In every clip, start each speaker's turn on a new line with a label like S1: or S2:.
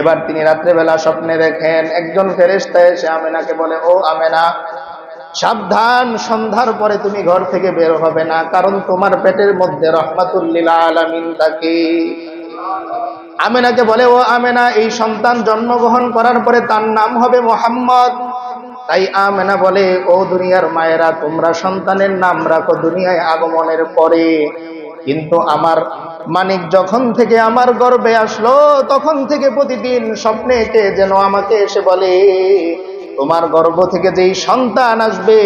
S1: এবার তিনি রাত্রেবেলা স্বপ্নে দেখেন একজন ফেরেস্তা এসে আমেনাকে বলে, ও আমেনা, সাবধান, সন্ধ্যার পরে তুমি ঘর থেকে বের হবে না, কারণ তোমার পেটের মধ্যে রহমাতুল্লিল থাকে। আমেনাকে বলে, ও আমেনা, এই সন্তান জন্মগ্রহণ করার পরে তার নাম হবে মোহাম্মদ। তাই আমেনা বলে, ও দুনিয়ার মায়েরা, তোমরা সন্তানের নাম রাখো দুনিয়ায় আগমনের পরে। কিন্তু আমার মানিক যখন থেকে আমার গর্বে আসলো, তখন থেকে প্রতিদিন স্বপ্নে কে যেন আমাকে এসে বলে, তোমার গর্ভ থেকে যেই সন্তান আসবে,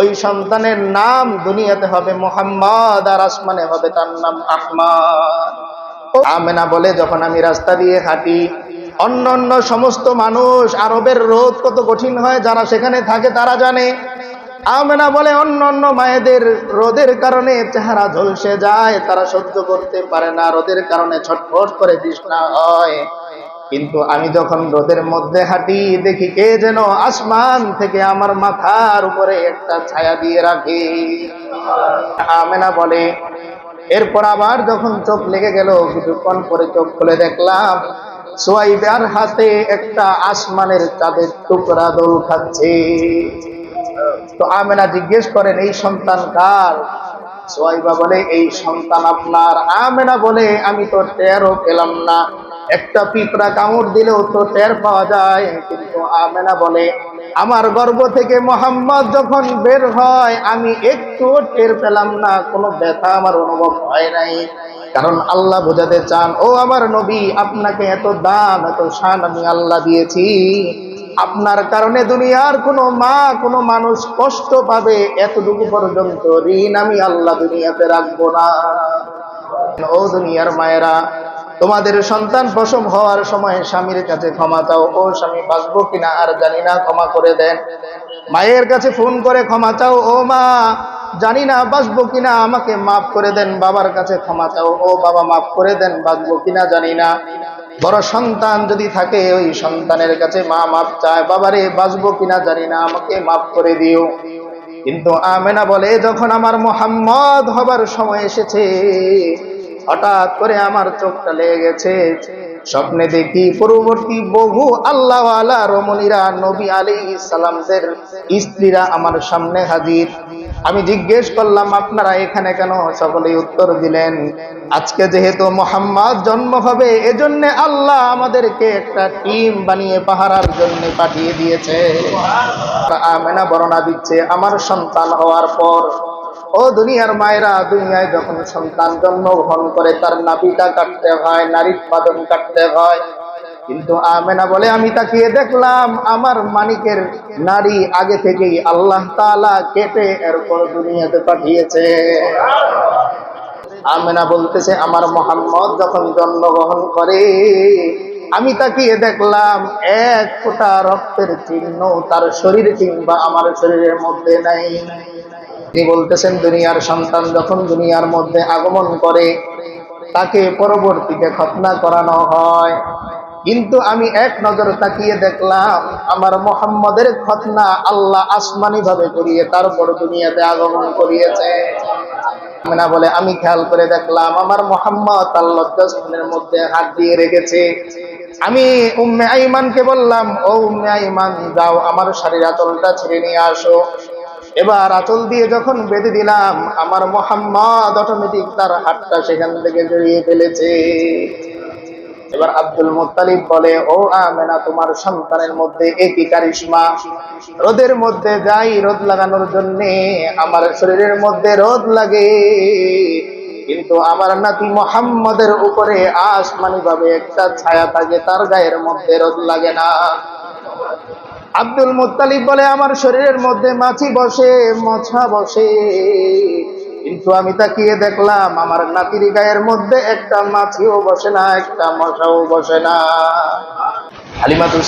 S1: ওই সন্তানের নাম দুনিয়াতে হবে মোহাম্মদ আর আসমানে হবে তার নাম আহমদ। আমেনা বলে, যখন আমি রাস্তা দিয়ে হাঁটি অন্য অন্য সমস্ত মানুষ আরবের রোদ কত কঠিন হয়, যারা সেখানে থাকে তারা জানে আমেনা বলে, অন্য অন্য মায়েদের রোদের কারণে চেহারা ঝলসে যায়, তারা সহ্য করতে পারে না, রোদের কারণে ছটফট করে তৃষ্ণা হয়। কিন্তু আমি যখন রোদের মধ্যে হাঁটি, দেখি কে যেন আসমান থেকে আমার মাথার উপরে একটা ছায়া দিয়ে রাখে। আমেনা বলে, এরপর আবার যখন চোখ লেগে গেল, কিছুক্ষণ পরে চোখ খুলে দেখলাম সোয়াইবার হাতে একটা আসমানের চাঁদের টুকরা দোল খাচ্ছে। তো আমেনা জিজ্ঞেস করেন, এই সন্তান কার? সোয়াইবা বলে, এই সন্তান আপনার আমেনা বলে, আমি তো টেরও পেলাম না। একটা পিঁপড়া কামড় দিলেও তো টের পাওয়া যায়। কিন্তু আমেনা বলে, আমার গর্ভ থেকে মোহাম্মদ যখন বের হয়, আমি একটু টের পেলাম না। কোনো ব্যথা আমার অনুভব হয় নাই। কারণ আল্লাহ বোঝাতে চান, ও আমার নবী, আপনাকে এত দাম এত শান আমি আল্লাহ দিয়েছি। আপনার কারণে দুনিয়ার কোনো মা, কোনো মানুষ কষ্ট পাবে এতটুকু পর্যন্ত। ঋণ আমি আল্লাহ দুনিয়াতে রাখব না। ও দুনিয়ার মায়েরা, তোমাদের সন্তান প্রসব হওয়ার সময় স্বামীর কাছে ক্ষমা চাও। ও স্বামী বাঁচবো কিনা আর জানি না, ক্ষমা করে দেন। মায়ের কাছে ফোন করে ক্ষমা চাও। ও মা, জানি না বাঁচবো কিনা, আমাকে মাফ করে দেন। বাবার কাছে ক্ষমা চাও। ও বাবা, মাফ করে দেন। বাঁচবো কিনা জানি না। বড় সন্তান যদি থাকে, ওই সন্তানের কাছে মা মাপ চায়, বাবারে, বাঁচবো কিনা জানি না, আমাকে মাফ করে দিও। কিন্তু আমেনা বলে, যখন আমার মোহাম্মদ হবার সময় এসেছে, হঠাৎ করে আমার চোখটা লেগে গেছে। স্বপ্নে দেখি পূর্ববর্তী বহু আল্লাহওয়ালা রমণীরা, নবী আলী সালামদের স্ত্রীরা আমার সামনে হাজির। আমি জিজ্ঞেস করলাম, আপনারা এখানে কেন সকলেই উত্তর দিলেন? আজকে যেহেতু মোহাম্মদ জন্ম হবে, এজন্য আল্লাহ আমাদেরকে একটা টিম বানিয়ে পাহারার জন্য পাঠিয়ে দিয়েছে। আমেনা বর্ণনা দিচ্ছে, আমার সন্তান হওয়ার পর, ও দুনিয়ার মায়েরা, দুনিয়ায় যখন সন্তান জন্মগ্রহণ করে, তার নাবিটা কাটতে হয়, নারীর পাদন কাটতে হয়। কিন্তু আমেনা বলে, আমি তাকিয়ে দেখলাম আমার মানিকের নারী আগে থেকেই আল্লাহ তাআলা কেটে এরপর দুনিয়াতে পাঠিয়েছে। আমেনা বলতেছে, আমার মোহাম্মদ যখন জন্মগ্রহণ করে, আমি তাকিয়ে দেখলাম এক ফোঁটা রক্তের চিহ্ন তার শরীর কিংবা আমার শরীরের মধ্যে নাই। তিনি বলতেছেন, দুনিয়ার সন্তান যখন দুনিয়ার মধ্যে আগমন করে, তাকে পরবর্তীতে খতনা করানো হয়। কিন্তু আমি এক নজর তাকিয়ে দেখলাম, আমার মোহাম্মদের খতনা আল্লাহ আসমানি ভাবে করিয়ে তারপর দুনিয়াতে আগমন করিয়েছে। না বলে, আমি খেয়াল করে দেখলাম, আমার মোহাম্মদ লজ্জাস্থানের মধ্যে হাত দিয়ে রেখেছে। আমি উম্মে আইমানকে বললাম, ও উম্মে আইমান, যাও, আমার শাড়ির আচলটা ছেড়ে নিয়ে আসো। এবার আচল দিয়ে যখন বেঁধে দিলাম, আমার মোহাম্মদ অটোমেটিক তার হাতটা সেখান থেকে জড়িয়ে ফেলেছে। এবার আব্দুল মুতালিব বলে, ও আমেনা, তোমার সন্তানের মধ্যে একই কারিশমা রোদের মধ্যে যাই রোদ লাগানোর জন্য, আমার শরীরের মধ্যে রোদ লাগে। কিন্তু আমার নাতি মোহাম্মদের উপরে আসমানি ভাবে একটা ছায়া থাকে, তার গায়ের মধ্যে রোদ লাগে না। আব্দুল মুতালিব বলে, আমার শরীরের মধ্যে মাছি বসে, মছা বসে। কিন্তু আমি তাকিয়ে দেখলাম আমার নাতির গায়ের মধ্যে একটা মাছিও বসে না, একটা মশাও বসে না। হালিমাতুল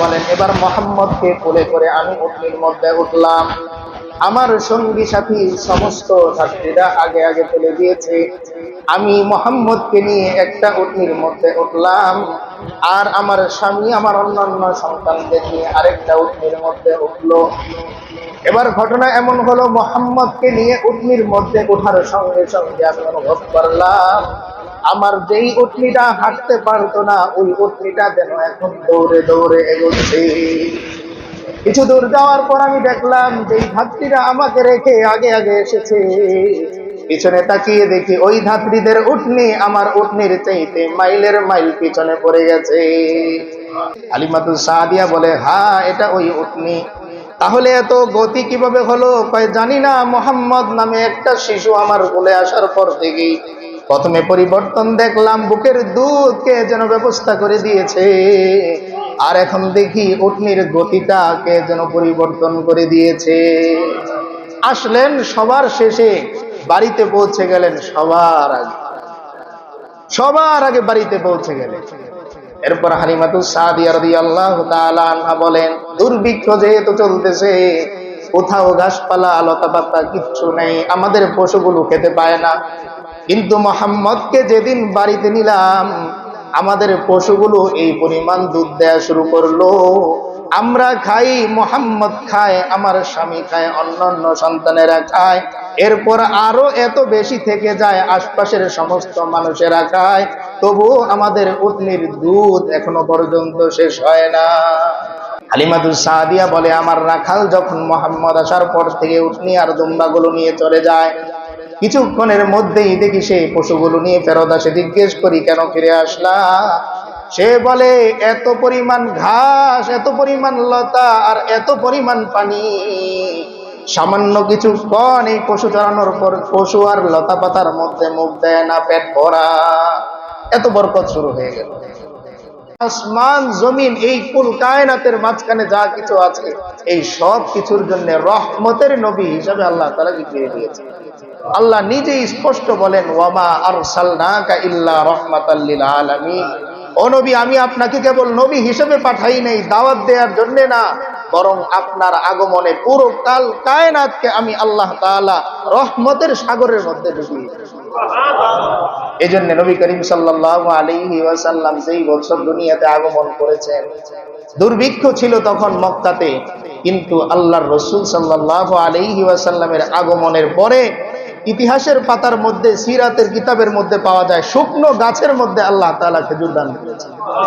S1: বলেন, এবার মোহাম্মদকে কোলে করে আমি উটনির মধ্যে উঠলাম। আমার সঙ্গী সাথী সমস্ত ছাত্রীরা আগে আগে চলে দিয়েছে, আমি মোহাম্মদকে নিয়ে একটা উটনির মধ্যে উঠলাম। আর আমার স্বামী, আমার অন্যান্য সন্তানদের নিয়ে আরেকটা উটনির মধ্যে উঠল। এবার ঘটনা এমন হলো, মোহাম্মদকে নিয়ে উটনির মধ্যে ওঠার সঙ্গে সঙ্গে আমি অনুভব করলাম, আমার যেই উটনিটা হাঁটতে পারতো না, ওই উটনিটা যেন এখন দৌড়ে দৌড়ে এগোচ্ছে। কিছু দূর যাওয়ার পর আমি দেখলাম যে এই ধাত্রীরা আমাকে রেখে আগে আগে এসেছে। পিছনে তাকিয়ে দেখি ওই ধাত্রীদের উঠনি আমার উঠনির চাইতে মাইলের মাইল পিছনে পড়ে গেছে। আলিমাতুল সাহাদিয়া বলে, হা, এটা ওই উঠনি তাহলে এত গতি কীভাবে হলো? জানি না, মোহাম্মদ নামে একটা শিশু আমার বলে আসার পর থেকেই প্রথমে পরিবর্তন দেখলাম, বুকের দুধকে যেন ব্যবস্থা করে দিয়েছে। আর এখন দেখি উটনির গতিটা কে যেন পরিবর্তন করে দিয়েছে। আসলেন সবার শেষে বাড়িতে পৌঁছে গেলেন সবার আগে। সবার আগে বাড়িতে পৌঁছে গেলেন। এরপর হালিমাতুল সাদিয়া রাদিয়াল্লাহু তাআলা আনহা বলেন দুর্ভিক্ষ যেহেতু চলতেছে, কোথাও গাছপালা লতা পাতা কিচ্ছু নেই, আমাদের পশুগুলো খেতে পায় না। কিন্তু মোহাম্মদকে যেদিন বাড়িতে নিলাম, আমাদের পশুগুলো এই পরিমাণ দুধ দেয়া শুরু করল। আমরা খাই, মোহাম্মদ খায়, আমার স্বামী খায়, অন্যান্য সন্তানেরা খায়। এরপর আরও এত বেশি থেকে যায়, আশপাশের সমস্ত মানুষেরা খায়। তবু আমাদের উটনির দুধ এখনও পর্যন্ত শেষ হয় না। হালিমাতুল সাদিয়া বলে, আমার রাখাল যখন মোহাম্মদ আসার পর থেকে উঠনি আর দুম্বাগুলো নিয়ে চলে যায়, কিছুক্ষণের মধ্যেই দেখি সেই পশুগুলো নিয়ে ফেরত আসে। জিজ্ঞেস করি, কেন ফিরে আসলা? সে বলে, এত পরিমাণ ঘাস, এত পরিমাণ লতা আর এত পরিমাণ পানি। সামান্য কিছু কন এই পশু চড়ানোর পর পশু আর লতা পাতার মধ্যে মুখ দেয় না, পেট ভরা। এত বরকত শুরু হয়ে গেল। আসমান, জমিন, এই কুল কায়নাতের মাঝখানে যা কিছু আছে, এই সব কিছুর জন্য রহমতের নবী হিসাবে আল্লাহ তারা জিজ্ঞেস দিয়েছে। আল্লাহ নিজেই স্পষ্ট বলেন ওয়ামা আর সালনাকা ইল্লা রহমাতাল্লিল আলামিন। ও আমি আপনাকে কেবল নবী হিসেবে পাঠাই নাই, দাওয়াত দেওয়ার জন্য না, বরং আপনার আগমনে পুরো কাল কায়নাতকে আমি আল্লাহ তাআলা রহমতের সাগরের মধ্যে ঢুকিয়ে এই জন্য নবী করিম আলাইহি ওয়াসাল্লাম যেই বছর দুনিয়াতে আগমন করেছেন, দুর্ভিক্ষ ছিল তখন মক্কাতে, কিন্তু আল্লাহর রসুল সাল্লাহ আলাইহি ওয়াসাল্লামের আগমনের পরে ইতিহাসের পাতার মধ্যে, সিরাতের কিতাবের মধ্যে পাওয়া যায়। শুকনো গাছের মধ্যে আল্লাহ তাআলা খেজুর দান করেছে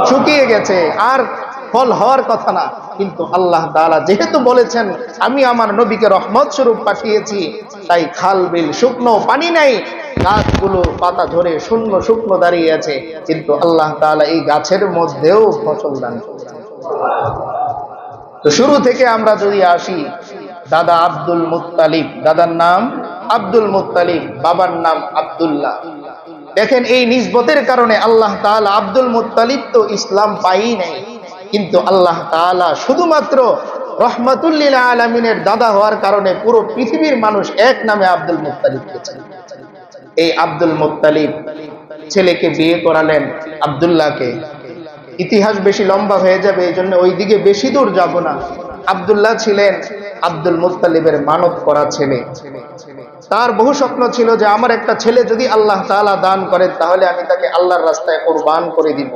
S1: শুকিয়ে গেছে, আর ফল হওয়ার কথা না, কিন্তু আল্লাহ তাআলা যেহেতু বলেছেন, আমি আমার নবীকে রহমত স্বরূপ পাঠিয়েছি, তাই খাল, বিল, শুকনো, পানি নাই, গাছগুলো পাতা ধরে শূন্য, শুকনো দাঁড়িয়ে আছে, কিন্তু আল্লাহ তাআলা এই গাছের মধ্যেও ফসল দান তো শুরু থেকে আমরা যদি আসি, দাদা আব্দুল মুত্তালিব, দাদার নাম? আব্দুল মুত্তালিব, বাবার নাম আব্দুল্লাহ। দেখেন, এই নিজবতের কারণে আল্লাহ তাআলা আব্দুল মুত্তালিব তো ইসলাম পাই নাই। কিন্তু আল্লাহ তাআলা শুধুমাত্র রহমাতুল্লিল আলমিনের দাদা হওয়ার কারণে পুরো পৃথিবীর মানুষ এক নামে আব্দুল মুত্তালিবকে চেনে। এই আব্দুল মুত্তালিব ছেলেকে বিয়ে করালেন আব্দুল্লাহকে। ইতিহাস বেশি লম্বা হয়ে যাবে এই জন্য ওই দিকে বেশি দূর যাব না। আব্দুল্লাহ ছিলেন আব্দুল মুত্তালিবের মানব করা ছেলে। তার বহু স্বপ্ন ছিল যে আমার একটা ছেলে যদি আল্লাহ তাআলা দান করেন, তাহলে আমি তাকে আল্লাহর রাস্তায় কোরবান করে দিব।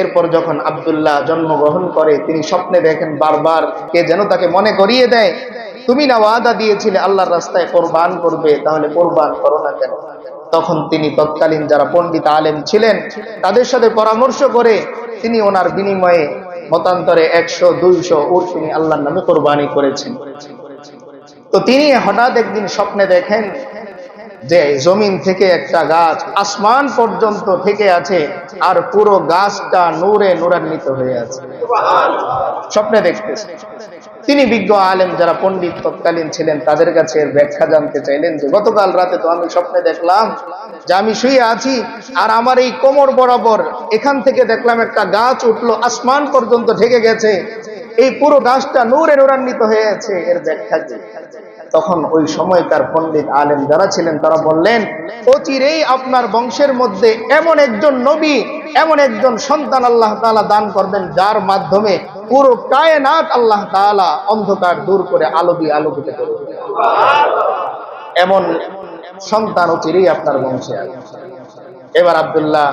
S1: এরপর যখন আব্দুল্লাহ জন্মগ্রহণ করে, তিনি স্বপ্নে দেখেন বারবার কে যেন তাকে মনে করিয়ে দেয়, তুমি না ওয়াদা দিয়েছিলে আল্লাহর রাস্তায় কোরবান করবে, তাহলে কোরবান করো না কেন? তখন তিনি তৎকালীন যারা পণ্ডিত আলেম ছিলেন, তাদের সাথে পরামর্শ করে তিনি ওনার বিনিময়ে মতান্তরে একশো, দুইশো উট তিনি আল্লাহর নামে কোরবানি করেছেন। তো তিনি হঠাৎ একদিন স্বপ্নে দেখেন যে জমিন থেকে একটা গাছ আসমান পর্যন্ত থেকে আছে আর পুরো গাছটা নূরে নূরান্বিত হয়ে আছে। স্বপ্নে দেখতেছে। তিনি বিজ্ঞ আলেম যারা পণ্ডিত তৎকালীন ছিলেন, তাদের কাছে ব্যাখ্যা জানতে চাইলেন যে, গতকাল রাতে তো আমি স্বপ্নে দেখলাম যে আমি শুয়ে আছি আর আমার এই কোমর বরাবর এখান থেকে দেখলাম একটা গাছ উঠল, আসমান পর্যন্ত ঢেকে গেছে। এই পুরো গাছটা নূরে নূরান্বিত হয়েছে এর ব্যাখ্যা কি তখন ওই সময়কার পণ্ডিত আলেম যারা ছিলেন, তারা বললেন, অচিরেই আপনার বংশের মধ্যে এমন একজন নবী, এমন একজন সন্তান আল্লাহ তাআলা দান করবেন, যার মাধ্যমে পুরো কায়নাত আল্লাহ তাআলা অন্ধকার দূর করে আলো দিয়ে আলোকিত করবে। এমন সন্তান অচিরেই আপনার বংশে এবার আব্দুল্লাহ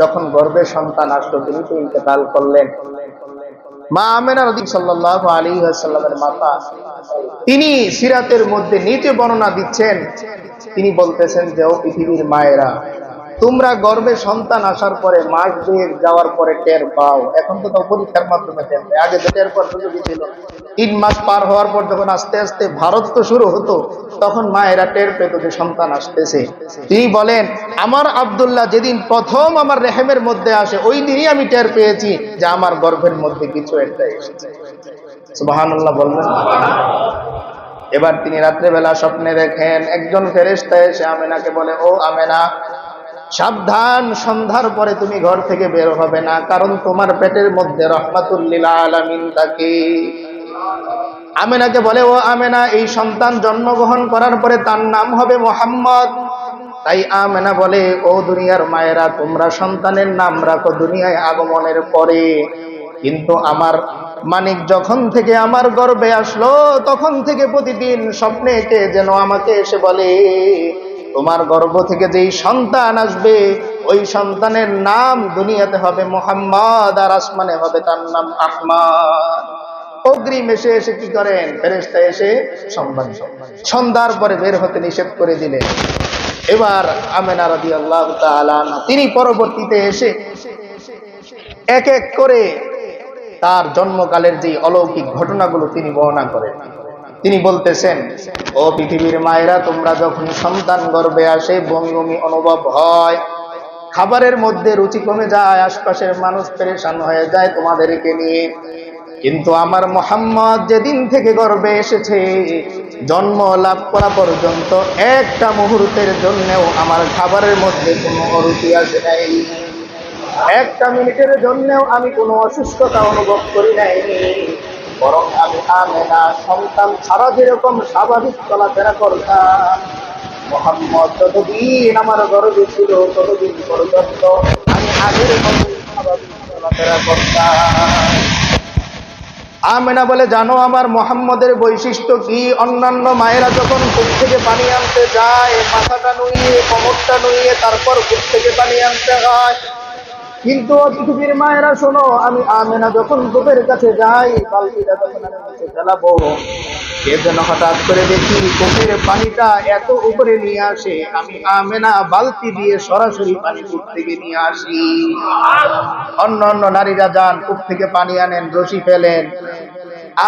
S1: যখন গর্ভে সন্তান আসলো, তিনি তো ইন্তেকাল করলেন। মা আমেনা রদি সাল্লাহ আলী সাল্লামের মাতা। তিনি সিরাতের মধ্যে নিচে বর্ণনা দিচ্ছেন। তিনি বলতেছেন যে, ও পৃথিবীর মায়েরা তোমরা গর্বে সন্তান আসার পরে মাস দুয়েক যাওয়ার পরে টের পাও। এখন তো তাও পরীক্ষার মাধ্যমে টের আগে তো টের পাওয়ার সুযোগই ছিল। তিন মাস পার হওয়ার পর যখন আস্তে আস্তে ভারত তো শুরু হতো, তখন মায়েরা টের পেত যে সন্তান আসতেছে। তিনি বলেন? আমার আব্দুল্লাহ যেদিন প্রথম আমার রেহেমের মধ্যে আসে, ওই দিনই আমি টের পেয়েছি যে আমার গর্ভের মধ্যে কিছু একটা এসেছে। সুবহানাল্লাহ বলবেন? এবার তিনি রাত্রেবেলা স্বপ্নে দেখেন একজন ফেরেশতা এসে আমেনাকে বলে, ও আমেনা সাবধান, সন্ধ্যার পরে তুমি ঘর থেকে বের হবে না, কারণ তোমার পেটের মধ্যে রহমাতুল্লিল আলামিন থাকে। আমেনাকে বলে, ও আমেনা, এই সন্তান জন্মগ্রহণ করার পরে তার নাম হবে মোহাম্মদ। তাই আমেনা বলে, ও দুনিয়ার মায়েরা, তোমরা সন্তানের নাম রাখো দুনিয়ায় আগমনের পরে। কিন্তু আমার মানিক যখন থেকে আমার গর্বে আসলো, তখন থেকে প্রতিদিন স্বপ্নে কে যেন আমাকে এসে বলে তোমার গর্ভ থেকে যেই সন্তান আসবে, ওই সন্তানের নাম দুনিয়াতে হবে মোহাম্মদ আর আসমানে হবে তার নাম আহমদ। অগ্রিম এসে এসে কি করেন? ফেরেস্তা এসে সম্মান সন্ধ্যার পরে বের হতে নিষেধ করে দিলেন। এবার আমেনা রাদি আল্লাহ তিনি পরবর্তীতে এসে এক এক করে তার জন্মকালের যে অলৌকিক ঘটনাগুলো তিনি বর্ণনা করেন। তিনি বলতেছেন, ও পৃথিবীর মায়েরা, তোমরা যখন সন্তান গর্বে আসে বমি অনুভব হয়, খাবারের মধ্যে রুচি কমে যায়, আশপাশের মানুষ পেরেশান হয়ে যায় তোমাদেরকে নিয়ে। কিন্তু আমার মোহাম্মদ যেদিন থেকে গর্বে এসেছে, জন্ম লাভ করা পর্যন্ত একটা মুহূর্তের জন্যও আমার খাবারের মধ্যে কোনো অরুচি আসে নাই। একটা মিনিটের জন্যও আমি কোনো অসুস্থতা অনুভব করি নাই। বরং আমি আমেনা সন্তান ছাড়া যেরকম স্বাভাবিক চলাফেরা করতাম। মোহাম্মদ যতদিন আমার গর্বে ছিল, ততদিন পর্যন্ত আমি আগের স্বাভাবিক চলাফেরা করতাম। আমেনা বলে, জানো আমার মোহাম্মদের বৈশিষ্ট্য কি? অন্যান্য মায়েরা যখন কূপ থেকে পানি আনতে যায়, মাথাটা নুইয়ে কোমরটা নুইয়ে তারপর কূপ থেকে পানি আনতে হয় কিন্তু পৃথিবীর মায়েরা শোনো, আমি আমেনা যখন কূপের কাছে যাই, বালতিটা যেন হঠাৎ করে দেখি কূপের পানিটা এত উপরে নিয়ে আসে, আমি আমেনা বালতি দিয়ে সরাসরি পানি কূপ থেকে নিয়ে আসি। অন্য অন্য নারীরা যান, কূপ থেকে পানি আনেন, রশি ফেলেন।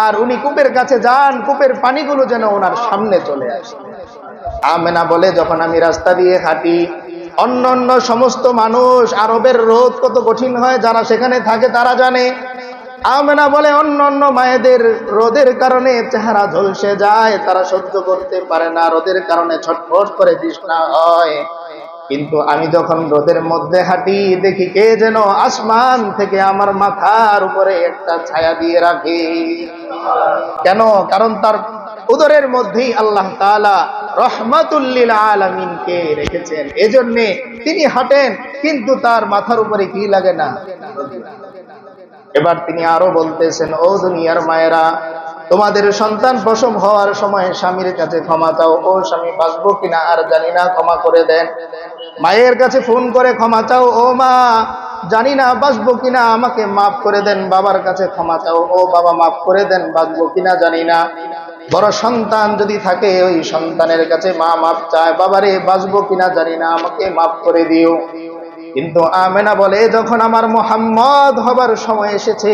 S1: আর উনি কূপের কাছে যান, কূপের পানিগুলো যেন ওনার সামনে চলে আসে। আমেনা বলে, যখন আমি রাস্তা দিয়ে হাঁটি অন্য অন্য সমস্ত মানুষ আরবের রোদ কত কঠিন হয়, যারা সেখানে থাকে তারা জানে। আমেনা বলে অন্য অন্য মায়েদের রোদের কারণে চেহারা ঝলসে যায়, তারা সহ্য করতে পারে না, রোদের কারণে ছটফট করে তৃষ্ণা হয়। কিন্তু আমি যখন রোদের মধ্যে হাঁটি, দেখি কে যেন আসমান থেকে আমার মাথার উপরে একটা ছায়া দিয়ে রাখে। কেন? কারণ তার উদরের মধ্যেই আল্লাহ তাআলা রহমাতুল্লিল আলামিনকে রেখেছেন। এজন্যে তিনি হাঁটেন, কিন্তু তার মাথার উপরে কি লাগে না? এবার তিনি আরও বলতেছেন, ও দুনিয়ার মায়েরা, তোমাদের সন্তান প্রসব হওয়ার সময় স্বামীর কাছে ক্ষমা চাও। ও স্বামী বাঁচবো কিনা আর জানি না, ক্ষমা করে দেন। মায়ের কাছে ফোন করে ক্ষমা চাও। ও মা, জানি না বাঁচবো কিনা, আমাকে মাফ করে দেন। বাবার কাছে ক্ষমা চাও। ও বাবা, মাফ করে দেন, বাঁচবো কিনা জানি না। বড় সন্তান যদি থাকে, ওই সন্তানের কাছে মা মাফ চায়, বাবারে, বাঁচবো কিনা জানি না, আমাকে মাফ করে দিও। কিন্তু আমেনা বলে, যখন আমার মোহাম্মদ হবার সময় এসেছে,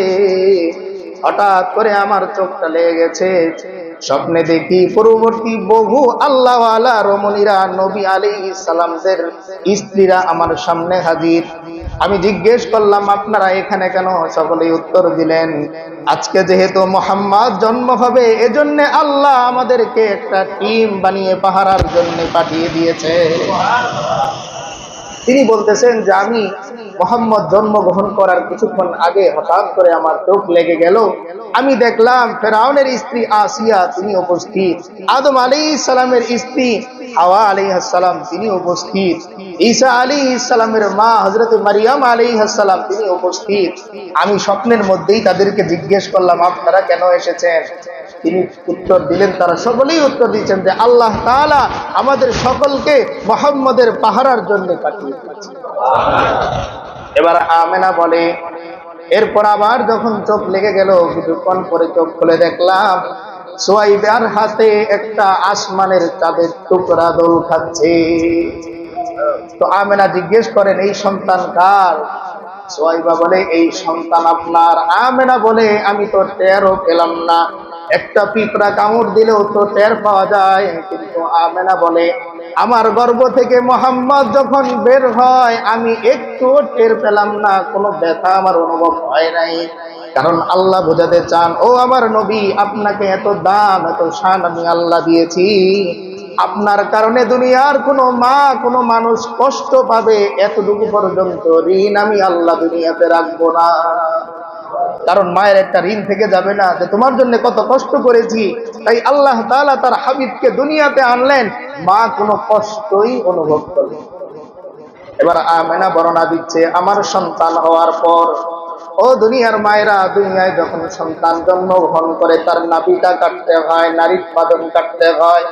S1: হঠাৎ করে আমার চোখটা লেগে গেছে। স্বপ্নে দেখি পূর্ববর্তী বহু আল্লাহ আলা রমণীরা নবী আলী সালামদের স্ত্রীরা আমার সামনে হাজির। আমি জিজ্ঞেস করলাম, আপনারা এখানে কেন? সকলেই উত্তর দিলেন, আজকে যেহেতু মোহাম্মদ জন্ম হবে, এজন্য আল্লাহ আমাদেরকে একটা টিম বানিয়ে পাহারার জন্য পাঠিয়ে দিয়েছে। তিনি বলতেছেন যে, আমি মোহাম্মদ জন্মগ্রহণ করার কিছুক্ষণ আগে হঠাৎ করে আমার চোখ লেগে গেল। আমি দেখলাম ফেরাউনের স্ত্রী আসিয়া তিনি উপস্থিত। আদম আলী ইসলামের স্ত্রী, হাওয়া আলী সালাম তিনি উপস্থিত। ঈসা আলী ইসলামের মা হজরত মারিয়াম আলী সালাম তিনি উপস্থিত। আমি স্বপ্নের মধ্যেই তাদেরকে জিজ্ঞেস করলাম, আপনারা কেন এসেছেন? তিনি উত্তর দিলেন, তারা সকলেই উত্তর দিচ্ছেন যে আল্লাহ তাআলা আমাদের সকলকে মোহাম্মদের পাহারার জন্য পাঠিয়ে দিয়েছে এবার আমেনা বলে, এরপর আবার যখন চোখ লেগে গেল, কিছুক্ষণ পরে চোখ খুলে দেখলাম, সোয়াইবার হাতে একটা আসমানের চাঁদের টুকরা দোল খাচ্ছে। তো আমেনা জিজ্ঞেস করেন, এই সন্তান কার? সোয়াইবা বলে, এই সন্তান আপনার। আমেনা বলে, আমি তো টেরও পেলাম না। একটা পিঁপড়া কামড় দিলেও তো টের পাওয়া যায়। কিন্তু আমেনা বলে আমার গর্ব থেকে মোহাম্মদ যখন বের হয়, আমি একটু টের পেলাম না, কোনো ব্যথা আমার অনুভব হয় নাই। কারণ আল্লাহ বোঝাতে চান, ও আমার নবী, আপনাকে এত দাম এত শান আমি আল্লাহ দিয়েছি। আপনার কারণে দুনিয়ার কোনো মা, কোনো মানুষ কষ্ট পাবে এতটুকু পর্যন্ত। ঋণ আমি আল্লাহ দুনিয়াতে রাখব না। কারণ মায়ের একটা ঋণ থেকে যাবে না যে তোমার জন্য কত কষ্ট করেছি। তাই আল্লাহ তাআলা তার হাবিবকে দুনিয়াতে আনলেন। মা কোনো কষ্টই অনুভব করবে এবার আমেনা বর্ণনা দিচ্ছে, আমার সন্তান হওয়ার পর, ও দুনিয়ার মায়েরা, দুনিয়ায় যখন সন্তান জন্মগ্রহণ করে, তার নাবিটা কাটতে হয়, নারীর পাদন কাটতে হয়।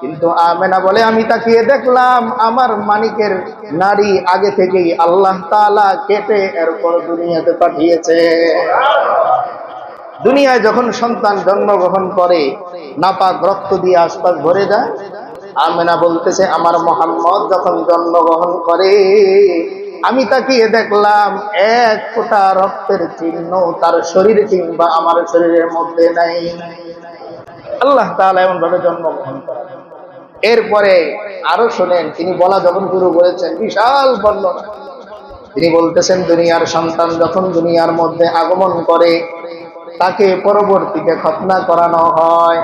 S1: কিন্তু আমেনা বলে, আমি তাকিয়ে দেখলাম আমার মানিকের নারী আগে থেকেই আল্লাহ তাআলা কেটে এরপর দুনিয়াতে পাঠিয়েছে। দুনিয়ায় যখন সন্তান জন্মগ্রহণ করে, নাপাক রক্ত দিয়ে আশপাশ ভরে যায়। আমেনা বলতেছে, আমার মোহাম্মদ যখন জন্মগ্রহণ করে, আমি তাকিয়ে দেখলাম এক ফোঁটা রক্তের চিহ্ন তার শরীর কিংবা আমার শরীরের মধ্যে নাই। আল্লাহ তাআলা এমন ভাবে জন্মগ্রহণ করে এরপরে আরও শোনেন, তিনি বলা যখন শুরু করেছেন বিশাল বর্ণনা তিনি বলতেছেন, দুনিয়ার সন্তান যখন দুনিয়ার মধ্যে আগমন করে, তাকে পরবর্তীতে খতনা করানো হয়।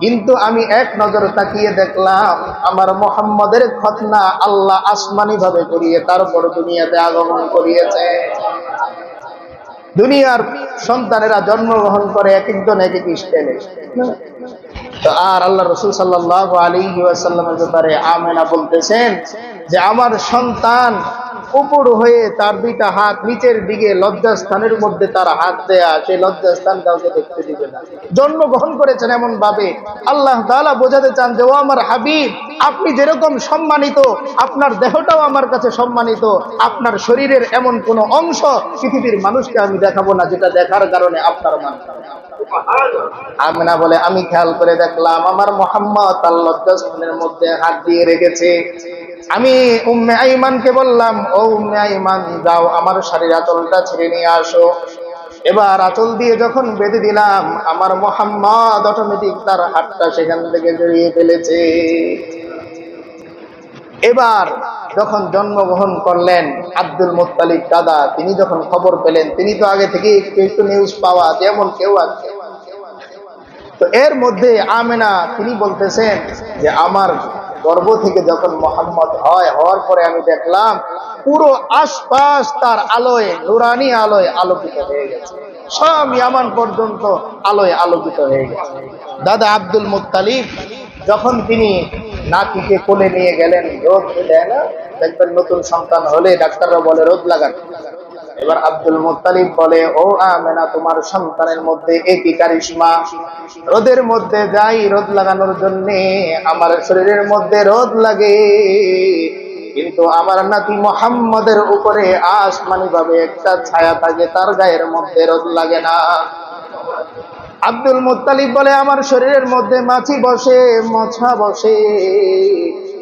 S1: কিন্তু আমি এক নজর তাকিয়ে দেখলাম, আমার মোহাম্মদের খতনা আল্লাহ আসমানি ভাবে করিয়ে তারপর দুনিয়াতে আগমন করিয়েছে। দুনিয়ার সন্তানেরা জন্মগ্রহণ করে এক একজন এক এক স্টাইলে। তো আর আল্লাহ রসুল সাল্লাহ আলী ওয়াসাল্লামের ব্যাপারে আমেনা বলতেছেন যে, আমার সন্তান উপর হয়ে তার দুইটা হাত নিচের দিকে লজ্জাস্থানের মধ্যে তার হাত দেয়া সেই লজ্জাস্থান কাউকে দেখতে দিবে না। জন্মগ্রহণ করেছেন এমন ভাবে আল্লাহ তাআলা বোঝাতে চান যে, ও আমার হাবিব, আপনি যেরকম সম্মানিত, আপনার দেহটাও আমার কাছে সম্মানিত, আপনার শরীরের এমন কোন অংশ পৃথিবীর মানুষকে আমি দেখাবো না, যেটা দেখার কারণে আপনার মান আমিনা বলে, আমি খেয়াল করে দেখলাম, আমার মোহাম্মদ তার লজ্জাস্থানের মধ্যে হাত দিয়ে রেখেছে। আমি উম্মে আইমানকে বললাম, ও উম্মে আইমান, যাও আমার শাড়ির আঁচলটা ছেড়ে নিয়ে আসো। এবার আঁচল দিয়ে যখন বেঁধে দিলাম, আমার মোহাম্মদ অটোমেটিক তার হাতটা সেখান থেকে জড়িয়ে ফেলেছে। এবার যখন জন্মগ্রহণ করলেন আব্দুল মুত্তালিব দাদা, তিনি যখন খবর পেলেন, তিনি তো আগে থেকে একটু একটু নিউজ পাওয়া, যেমন কেউ আছে তো এর মধ্যে আমেনা, তিনি বলতেছেন যে, আমার গর্ভ থেকে যখন মোহাম্মদ হয়, হওয়ার পরে আমি দেখলাম পুরো আশপাশ তার আলোয়, নুরানি আলোয় আলোকিত হয়ে গেছে। সব ইয়ামান পর্যন্ত আলোয় আলোকিত হয়ে গেছে। দাদা আব্দুল মুত্তালিব যখন তিনি নাতিকে কোলে নিয়ে গেলেন, রোদ দেয় না? দেখবেন নতুন সন্তান হলে ডাক্তাররা বলে, রোদ লাগান। এবার আব্দুল মুত্তালিব বলে, ও আমেনা, তোমার সন্তানের মধ্যে একই কারিশমা রোদের মধ্যে যাই রোদ লাগানোর জন্য, আমার শরীরের মধ্যে রোদ লাগে। কিন্তু আমার নাতি মোহাম্মদের উপরে আসমানি ভাবে একটা ছায়া থাকে, তার গায়ের মধ্যে রোদ লাগে না। আব্দুল মুত্তালিব বলে, আমার শরীরের মধ্যে মাছি বসে, মছা বসে।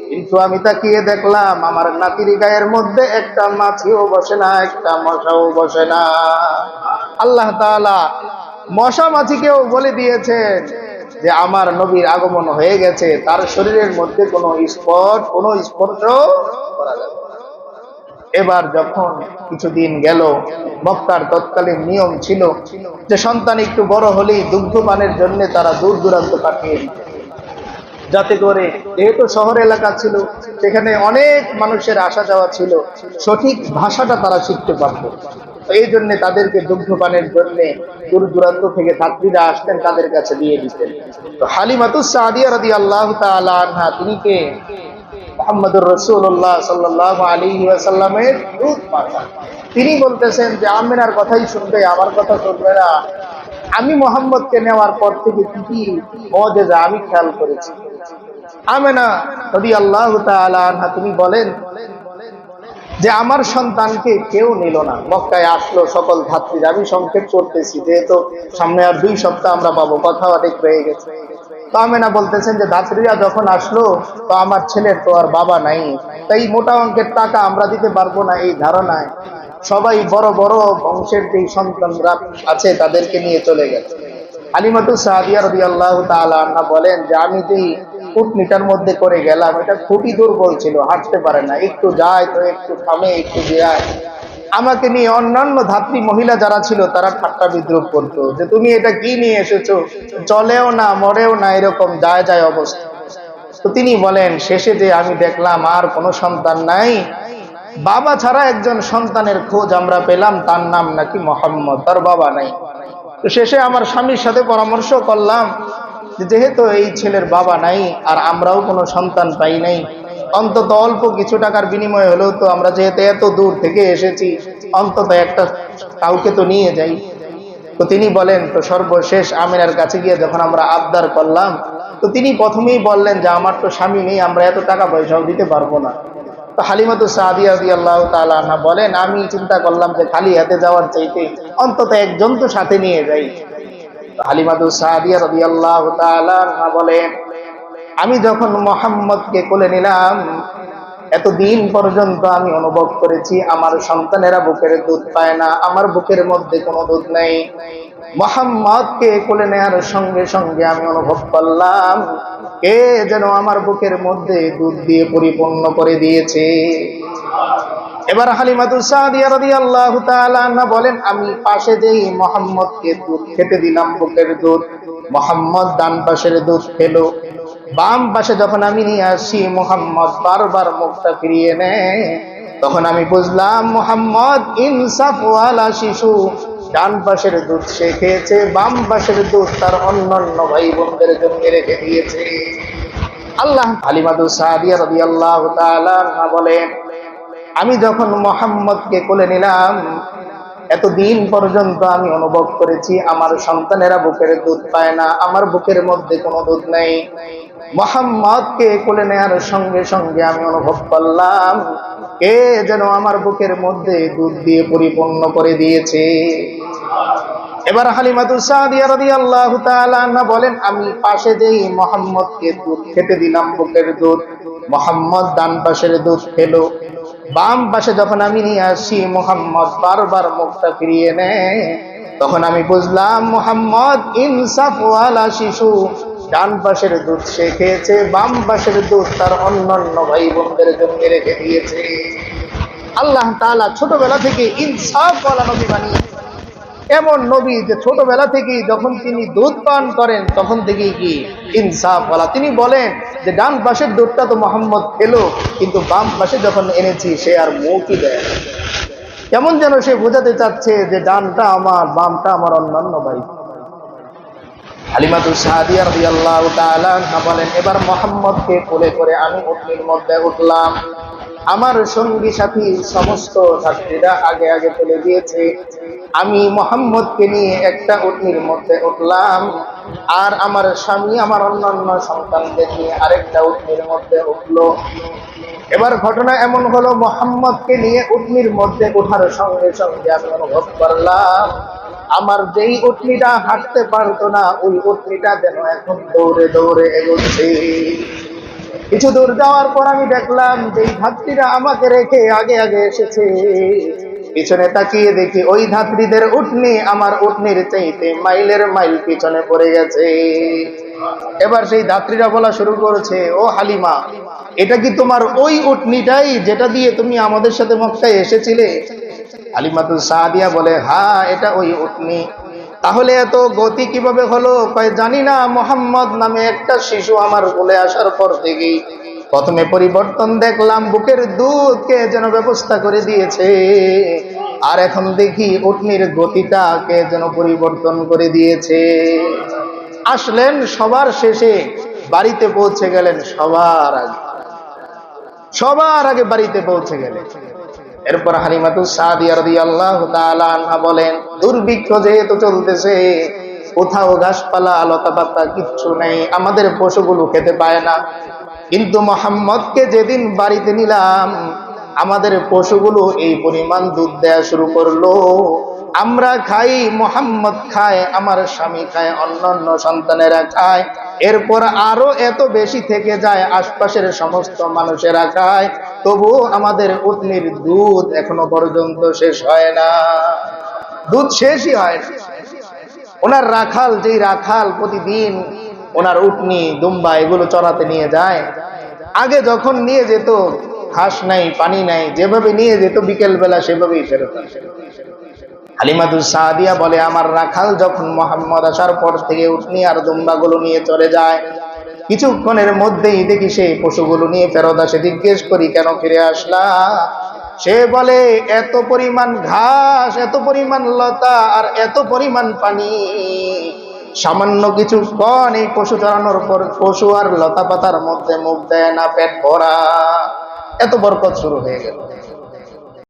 S1: কিন্তু আমি তাকিয়ে দেখলাম আমার নাতির গায়ের মধ্যে একটা মাছিও বসে না, একটা মশাও বসে না। আল্লাহ তাআলা মশা মাছিকেও বলে দিয়েছেন যে আমার নবীর আগমন হয়ে গেছে, তার শরীরের মধ্যে কোনো স্পট, কোনো স্পর্শ এবার যখন কিছুদিন গেল বক্তার তৎকালীন নিয়ম ছিল যে সন্তান একটু বড় হলেই দুগ্ধপানের জন্য তারা দূর দূরান্ত পাঠিয়ে দিত যাতে করে যেহেতু শহর এলাকা ছিল, সেখানে অনেক মানুষের আসা যাওয়া ছিল, সঠিক ভাষাটা তারা শিখতে পারত। এই জন্য তাদেরকে দুগ্ধপানের জন্য দূর দূরান্ত থেকে ছাত্রীরা আসতেন, তাদের কাছে দিয়ে দিতেন। তো হালিমাতুস সাদিয়া রাদি আল্লাহ আনহা, তিনি কে? মোহাম্মদুর রসুল্লাহ সাল্লাহ আলী ওয়াসাল্লামের দুধ পাঠা তিনি বলতেছেন যে, আমিনার কথাই শুনবে, আমার কথা শুনবে না। আমি মোহাম্মদকে নেওয়ার পর থেকে কি কি মজেজা আমি খেয়াল করেছি। তিনি বলেন যে আমার সন্তানকে কেউ নিল না। মক্কায় আসলো সকল ধাত্রীরা আমি সংক্ষেপ করতেছি, যেহেতু সামনে আর দুই সপ্তাহ আমরা পাবো কথা অনেক রয়ে গেছে। তো আমেনা বলতেছেন যে ধাত্রীরা যখন আসলো, তো আমার ছেলের তো আর বাবা নাই। তাই মোটা অঙ্কের টাকা আমরা দিতে পারব না এই ধারণায়। সবাই বড় বড় বংশের যে সন্তানরা আছে, তাদেরকে নিয়ে চলে গেছে। আলিমাতু সাহাদিয়া রবি আল্লাহ তালা বলেন যে, আমি যেই উটনিটার মধ্যে করে গেলাম, এটা খুবই দুর্বল ছিল, হাঁটতে পারে না। একটু যায় তো, একটু থামে, একটু যায়। আমাকে নিয়ে অন্যান্য ধাত্রী মহিলা যারা ছিল, তারা ঠাট্টা বিদ্রুপ করতো, যে তুমি এটা কি নিয়ে এসেছ? চলেও না, মরেও না, এরকম যায় যায় অবস্থা। তো তিনি বলেন, শেষে যে আমি দেখলাম আর কোনো সন্তান নাই। বাবা ছাড়া একজন সন্তানের খোঁজ আমরা পেলাম, তার নাম নাকি মোহাম্মদ, তার বাবা নাই। তো শেষে আমার স্বামীর সাথে পরামর্শ করলাম যেহেতু এই ছেলের বাবা নাই আর আমরাও কোনো সন্তান পাই নাই, অন্তত অল্প কিছু টাকার বিনিময় হলেও তো আমরা যেহেতু এত দূর থেকে এসেছি, অন্তত একটা কাউকে তো নিয়ে যাই। তো তিনি বলেন, তো সর্বশেষ আমিনার কাছে গিয়ে যখন আমরা আবদার করলাম, তো তিনি প্রথমেই বললেন যে, আমার তো স্বামী নেই, আমরা এত টাকা পয়সাও দিতে পারব না। তো হালিমাতু সাদিয়া আল্লাহ তালা বলেন, আমি চিন্তা করলাম যে, খালি হাতে যাওয়ার চাইতে অন্তত একজন তো সাথে নিয়ে যাই। তো সাহাবিয়া রবি আল্লাহ বলেন আমি যখন মোহাম্মদকে কোলে নিলাম এতদিন পর্যন্ত আমি অনুভব করেছি, আমার সন্তানেরা বুকের দুধ পায় না, আমার বুকের মধ্যে কোনো দুধ নেই। মোহাম্মদকে কোলে নেওয়ার সঙ্গে সঙ্গে আমি অনুভব করলাম, কে যেন আমার বুকের মধ্যে দুধ দিয়ে পরিপূর্ণ করে দিয়েছে। এবার আনহা বলেন, আমি পাশে যেই মোহাম্মদকে দুধ খেতে দিলাম বুকের দুধ, মোহাম্মদ ডান পাশের দুধ খেলো। বাম পাশে যখন আমি নিয়ে আসি, মোহাম্মদ বারবার মুখটা ফিরিয়ে নেয়। তখন আমি বুঝলাম, মোহাম্মদ ইনসাফওয়ালা শিশু। ডান পাশের দুধ সে খেয়েছে, বাম পাশের দুধ তার অন্যান্য ভাই বোনদের জন্য রেখে দিয়েছে। আল্লাহ আলিমাদু সাদিয়া রবি আল্লাহ বলেন, আমি যখন মোহাম্মদকে কোলে নিলাম এতদিন পর্যন্ত আমি অনুভব করেছি, আমার সন্তানেরা বুকের দুধ পায় না, আমার বুকের মধ্যে কোনো দুধ নেই। মোহাম্মদকে কোলে নেওয়ার সঙ্গে সঙ্গে আমি অনুভব করলাম, কে যেন আমার বুকের মধ্যে দুধ দিয়ে পরিপূর্ণ করে দিয়েছে। এবার হালিমাতুল সাদিয়া রাদিয়াল্লাহু তাআলা আনহা বলেন, আমি পাশে যেই মোহাম্মদকে দুধ খেতে দিলাম, বুকের দুধ। মোহাম্মদ ডান পাশের দুধ খেলো। বাম পাশে যখন আমি নিয়ে আসি, মোহাম্মদ বারবার মুখটা ফিরিয়ে নেয়। তখন আমি বুঝলাম, মোহাম্মদ ইনসাফওয়ালা শিশু। ডান পাশের দুধ সে খেয়েছে, বাম পাশের দুধ তার অন্যান্য ভাই বোনদের জন্য রেখে দিয়েছে। আল্লাহ তালা ছোটবেলা থেকে ইনসাফওয়ালা নবী বানিয়ে এমন নবী যে ছোটবেলা থেকেই যখন তিনি দুধ পান করেন, তখন থেকেই কি ইনসাফওয়ালা তিনি বলেন যে, ডান পাশের দুধটা তো মোহাম্মদ খেলো, কিন্তু বাম পাশে যখন এনেছি, সে আর মৌকি দেয়। কেমন যেন সে বোঝাতে চাচ্ছে যে, ডানটা আমার, বামটা আমার অন্যান্য ভাই হালিমাতুল সাহাদিয়া রাদিয়াল্লাহু তাআলা এবার কোলে করে আমি উটনির মধ্যে উঠলাম। আমার সঙ্গী সাথী সমস্ত ছাত্রীরা আগে আগে চলে গিয়েছে আমি নিয়ে একটা উটনির মধ্যে উঠলাম আর আমার স্বামী, আমার অন্যান্য সন্তানদের নিয়ে আরেকটা উটনির মধ্যে উঠল। এবার ঘটনা এমন হলো, মোহাম্মদকে নিয়ে উটনির মধ্যে ওঠার সঙ্গে সঙ্গে আমি অনুভব করলাম আমার যেই উটনিটা হাঁটতে পারতো না, ওই উটনিটা যেন এখন দৌড়ে দৌড়ে এগোচ্ছে। কিছু দূর যাওয়ার পর আমি দেখলাম যে ধাত্রীরা আমাকে রেখে আগে আগে এসেছে। পিছনে তাকিয়ে দেখি ওই ধাত্রীদের উঠনি আমার উঠনির চাইতে মাইলের মাইল পিছনে পড়ে গেছে। এবার সেই ধাত্রীরা বলা শুরু করেছে, ও হালিমা, এটা কি তোমার ওই উঠনিটাই যেটা দিয়ে তুমি আমাদের সাথে মক্কায় এসেছিলে? হালিমাতুল সাহাদিয়া বলে, হা, এটা ওই উটনি। তাহলে এত গতি কীভাবে হলো? জানি না, মোহাম্মদ নামে একটা শিশু আমার বলে আসার পর থেকেই প্রথমে পরিবর্তন দেখলাম, বুকের দুধকে যেন ব্যবস্থা করে দিয়েছে। আর এখন দেখি উটনির গতিটাকে যেন পরিবর্তন করে দিয়েছে। আসলেন সবার শেষে বাড়িতে পৌঁছে গেলেন সবার আগে। সবার আগে বাড়িতে পৌঁছে গেলেন। এরপর হালিমাতু বলেন, দুর্ভিক্ষ যেহেতু চলতেছে, কোথাও গাছপালা লতা পাতা কিচ্ছু নেই, আমাদের পশুগুলো খেতে পায় না। কিন্তু মোহাম্মদকে যেদিন বাড়িতে নিলাম, আমাদের পশুগুলো এই পরিমাণ দুধ দেয়া শুরু করল। আমরা খাই, মোহাম্মদ খায়, আমার স্বামী খায়, অন্যান্য সন্তানেরা খায়। এরপর আরও এত বেশি থেকে যায়, আশপাশের সমস্ত মানুষেরা খায়। তবু আমাদের উটনির দুধ এখনও পর্যন্ত শেষ হয় না। দুধ শেষই হয় ওনার রাখাল, যেই রাখাল প্রতিদিন ওনার উটনি, দুম্বা এগুলো চড়াতে নিয়ে যায়। আগে যখন নিয়ে যেত, ঘাস নাই, পানি নাই, যেভাবে নিয়ে যেত বিকেল বেলা সেভাবেই ফেরত হালিমাতুল সাদিয়া বলে, আমার রাখাল যখন মোহাম্মদ আসার পর থেকে উঠনি আর দুম্বাগুলো নিয়ে চলে যায় কিছুক্ষণের মধ্যেই দেখি সেই পশুগুলো নিয়ে ফেরত আসে। জিজ্ঞেস করি, কেন ফিরে আসলা? সে বলে, এত পরিমাণ ঘাস, এত পরিমাণ লতা, আর এত পরিমাণ পানি। সামান্য কিছু কন এই পশু চড়ানোর পর পশু আর লতা পাতার মধ্যে মুখ দেয় না, পেট ভরা। এত বরকত শুরু হয়ে গেল।